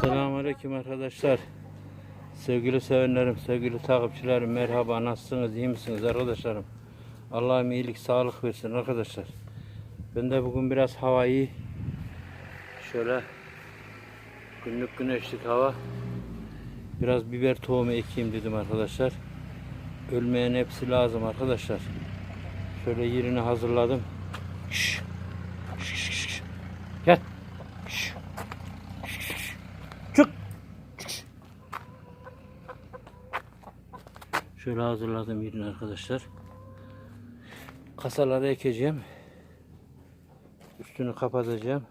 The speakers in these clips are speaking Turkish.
Selamünaleyküm arkadaşlar. Sevgili sevenlerim, sevgili takipçilerim merhaba. Nasılsınız? iyi misiniz arkadaşlarım? Allah'ım iyilik, sağlık versin arkadaşlar. Ben de bugün biraz havayı şöyle günlük güneşlik hava biraz biber tohumu ekeyim dedim arkadaşlar. Ölmeyen hepsi lazım arkadaşlar. Şöyle yerini hazırladım. Şş. Şş, şş, şş. Gel. Şöyle hazırladım yerini arkadaşlar. Kasaları ekeceğim. Üstünü kapatacağım.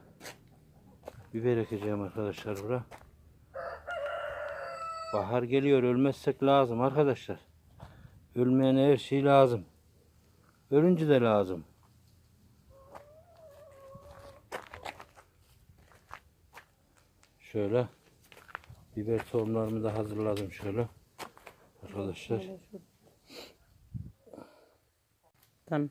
Biber ekeceğim arkadaşlar bura. Bahar geliyor ölmezsek lazım arkadaşlar. Ölmeyene her şey lazım. Ölünce de lazım. Şöyle biber tohumlarımı da hazırladım şöyle. Arkadaşlar. Tamam.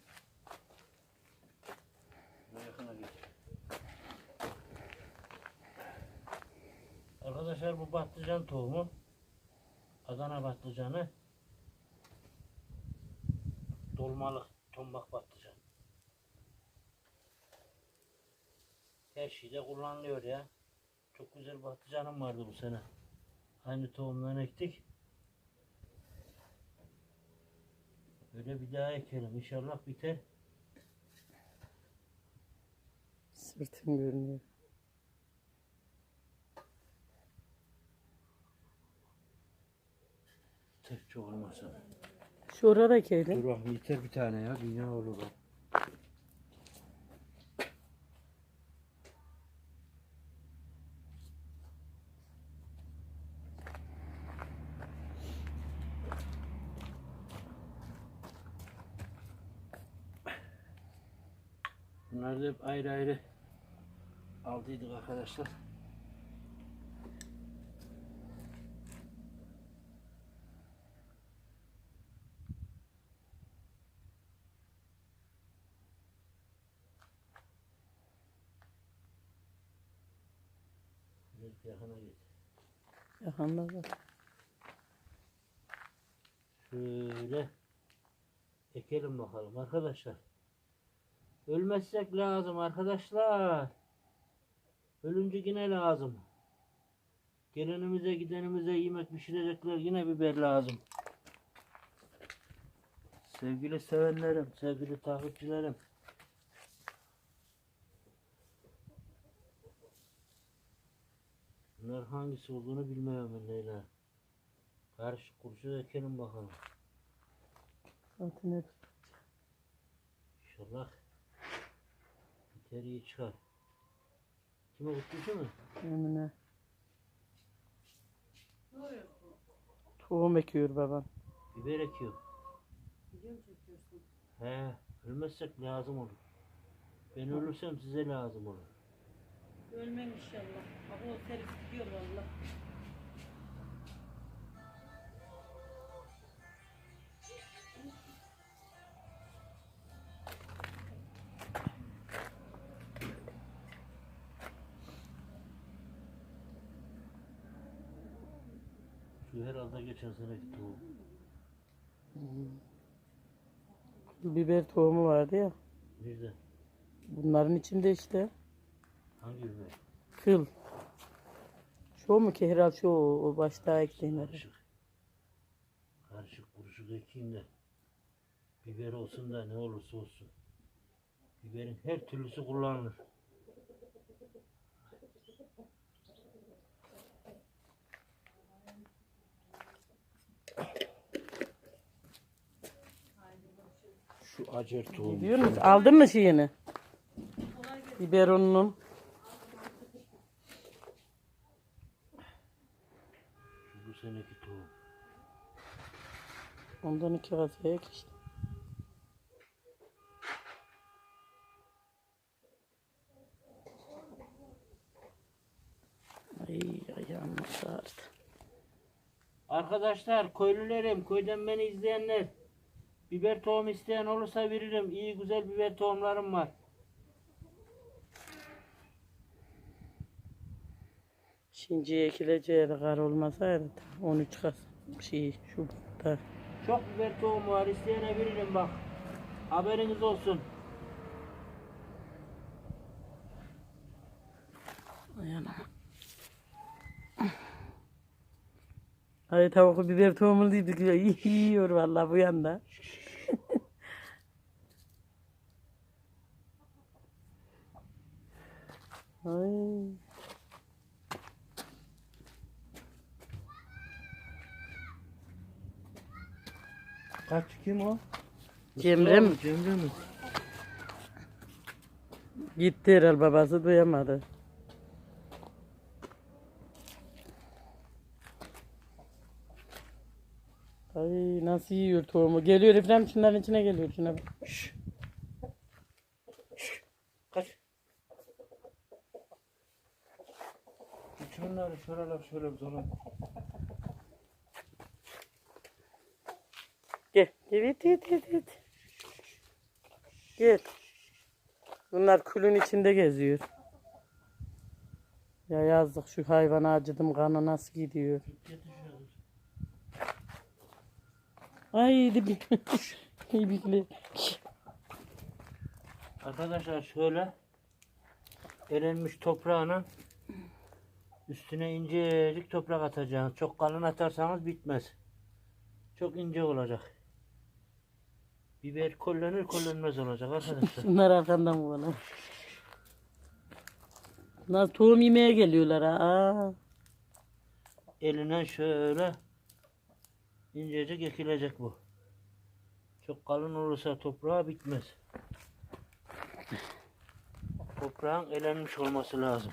Arkadaşlar bu patlıcan tohumu Adana patlıcanı dolmalık tombak patlıcan. Her şeyde kullanılıyor ya. Çok güzel patlıcanım vardı bu sene. Aynı tohumdan ektik. Böyle bir daha ekelim. İnşallah biter. Sırtım görünüyor. Tek çok olmasın. Şu orada keydin. Dur bakayım yeter bir tane ya. Dünya olur o. Bunları da hep ayrı ayrı aldıydık arkadaşlar. Yakına git. Yakında bak. Şöyle ekelim bakalım arkadaşlar. Ölmezsek lazım arkadaşlar. Ölünce yine lazım. Gelenimize gidenimize yemek pişirecekler yine biber lazım. Sevgili sevenlerim, sevgili takipçilerim. Bunlar hangisi olduğunu bilmiyorum Leyla. Karışık kurşu ekelim bakalım. Zaten hep İnşallah biter iyi çıkar. Kime kutluysa mı? önüne. Tohum ekiyor babam. Biber ekiyor. He, ölmezsek lazım olur. Ben ölürsem size lazım olur. Ölmem inşallah. Bak o servis gidiyor valla. Şu herhalde geçen seneki tohum. Biber tohumu vardı ya. Nerede? Bunların içinde işte. Hangi biber? Kıl. Şu mu ki herhal şu o, o başta ektiğinleri. Karışık. Karışık kuruşuk ekeyim de. Biber olsun da ne olursa olsun. Biberin her türlüsü kullanılır. Şu acer tohumu. Biliyor musun? Aldın mı şeyini? Biberonunun. Bu seneki tohum. Ondan iki kazaya işte. Ay ayağım ağrıdı. Arkadaşlar köylülerim, köyden beni izleyenler. Biber tohum isteyen olursa veririm. İyi güzel biber tohumlarım var. Şimdi ekileceği kar olmasaydı 13 Kasım şey Şubat'ta. Çok biber tohumu var isteyene veririm bak. Haberiniz olsun. Ay Ay tavuk biber tohumu dedik ya. Yiyor vallahi bu yanda. Ay. Kaç kim o? Cemre mi? Cemre mi? Gitti herhal babası duyamadı. Ay nasıl yiyor tohumu. Geliyor İbrahim şunların içine geliyor. Şuna bak. Kaç. Şunları şöyle şöyle zorla. Gel. Gel git git git git. Gel. Bunlar külün içinde geziyor. Ya yazdık şu hayvana acıdım kanı nasıl gidiyor. Ay dibi. İbikli. Arkadaşlar şöyle elenmiş toprağına üstüne incecik toprak atacaksınız. Çok kalın atarsanız bitmez. Çok ince olacak. Biber kollanır kollanmaz olacak arkadaşlar. Bunlar arkandan bu bana. Bunlar tohum yemeye geliyorlar ha. Eline şöyle incecik ekilecek bu. Çok kalın olursa toprağa bitmez. Toprağın elenmiş olması lazım.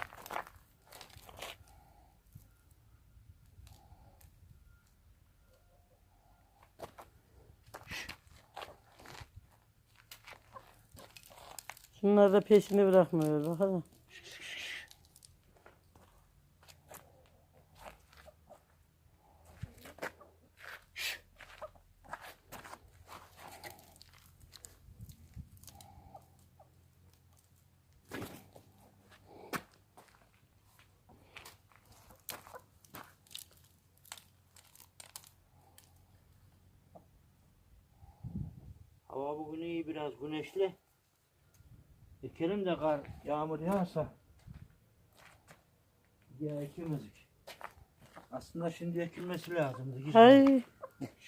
Şunlar da peşini bırakmıyor. Bakalım. Hava bugün iyi biraz güneşli. Ekelim de kar yağmur yağsa. Ya ekemezdik. Aslında şimdi ekilmesi lazımdı. Gir. Ay.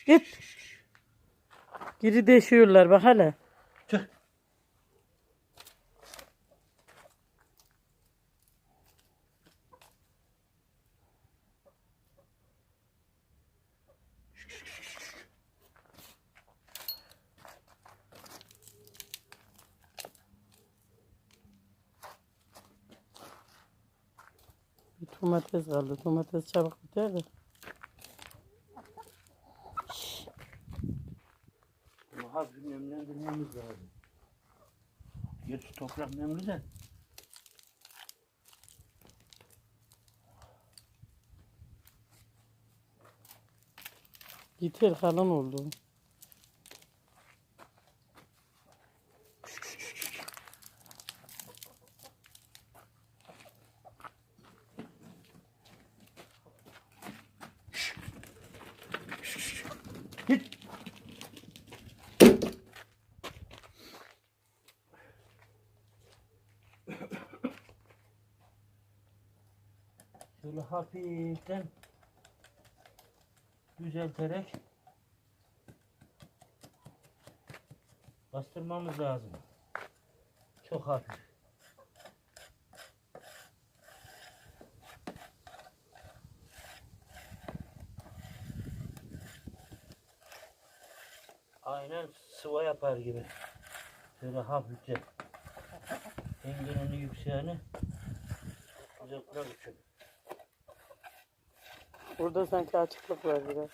Git. Geri deşiyorlar bak hele. Domates kaldı. Domates çabuk biter de. Ama hafif nemlendirmemiz lazım. Gerçi toprak nemli de. Yeter kalın oldu. Şöyle hafiften düzelterek bastırmamız lazım. Çok hafif. Sıva yapar gibi. Şöyle hafifçe engelini yükseğini düzeltmek için. Burada sanki açıklık var biraz.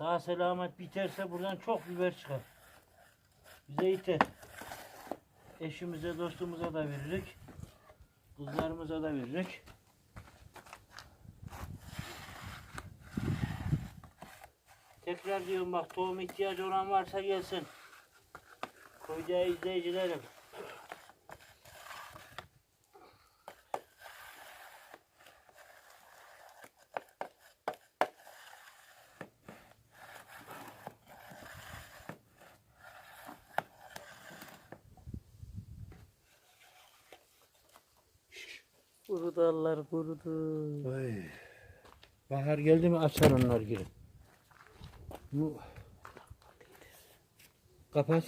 Sağ selamet biterse buradan çok biber çıkar. Bize yeter. Eşimize, dostumuza da veririk. Kızlarımıza da veririk. Tekrar diyorum bak tohum ihtiyacı olan varsa gelsin. Köyde izleyicilerim. Kurudu dallar kurudu. Vay. Bahar geldi mi açar onlar geri. Bu kapat.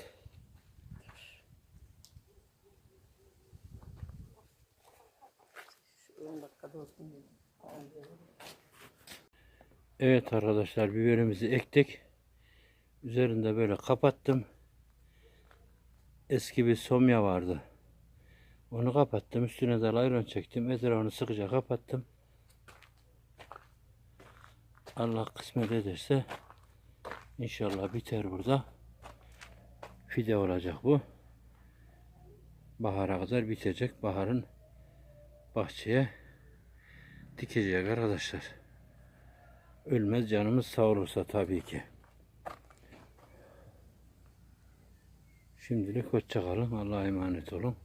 Şu 10 dakikada olsun. Evet arkadaşlar biberimizi ektik. Üzerinde böyle kapattım. Eski bir somya vardı. Onu kapattım. Üstüne de layron çektim. Etrafını sıkıca kapattım. Allah kısmet ederse inşallah biter burada. Fide olacak bu. Bahara kadar bitecek. Baharın bahçeye dikecek arkadaşlar. Ölmez canımız sağ olursa tabii ki. Şimdilik hoşça kalın. Allah'a emanet olun.